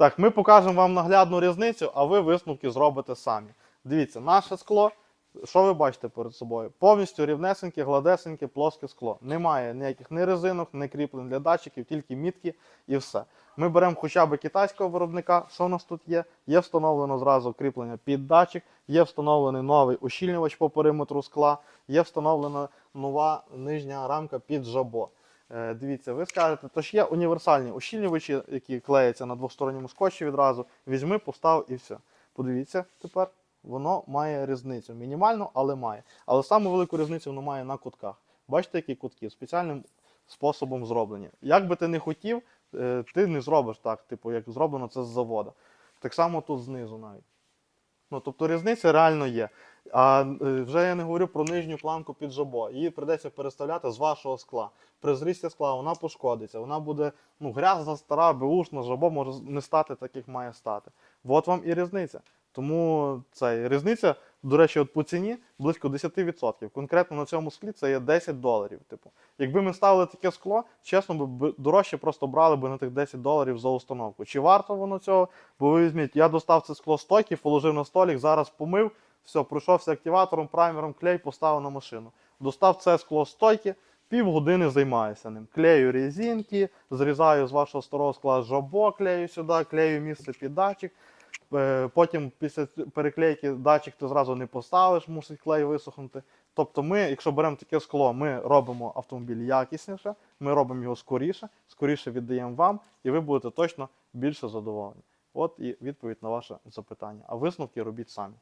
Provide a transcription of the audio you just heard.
Так, ми покажемо вам наглядну різницю, а ви висновки зробите самі. Дивіться, наше скло. Що ви бачите перед собою? Повністю рівнесеньке, гладесеньке, плоске скло. Немає ніяких ні резинок, ні кріплень для датчиків, тільки мітки і все. Ми беремо хоча б китайського виробника. Що у нас тут є? Є встановлено зразу кріплення під датчик, є встановлений новий ущільнювач по периметру скла, є встановлена нова нижня рамка під жабо. Е, Дивіться, ви скажете, то ж є універсальні ущільнювачі, які клеяться на двосторонньому скотчі відразу. Візьми, постав і все. Подивіться тепер, воно має різницю. Мінімальну, але має. Але саму велику різницю воно має на кутках. Бачите, які кутки? Спеціальним способом зроблені. Як би ти не хотів, е, ти не зробиш так, типу, як зроблено це з заводу. Так само тут знизу навіть. Ну, тобто різниця реально є. А е, вже я не говорю про нижню планку під жабо. Її придеться переставляти з вашого скла. При зрісті скла вона пошкодиться, вона буде ну, грязна, стара, беушна, жабо може не стати так, як має стати. От вам і різниця. Тому це різниця, до речі, от по ціні близько 10%. Конкретно на цьому склі це є 10 доларів. Типу, якби ми ставили таке скло, чесно, би дорожче просто брали би на тих 10 доларів за установку. Чи варто воно цього? Бо ви візьміть, я достав це скло з стойки, положив на столик, зараз помив, все, пройшовся активатором, праймером, клей, поставив на машину. Достав це скло з стойки, півгодини займаюся ним. Клею резинки, зрізаю з вашого старого скла жабо, клею сюди, клею місце під датчик. Е, Потім після переклейки датчик ти зразу не поставиш, мусить клей висохнути. Тобто ми, якщо беремо таке скло, ми робимо автомобіль якісніше, ми робимо його скоріше, скоріше віддаємо вам, і ви будете точно більше задоволені. От і відповідь на ваше запитання. А висновки робіть самі.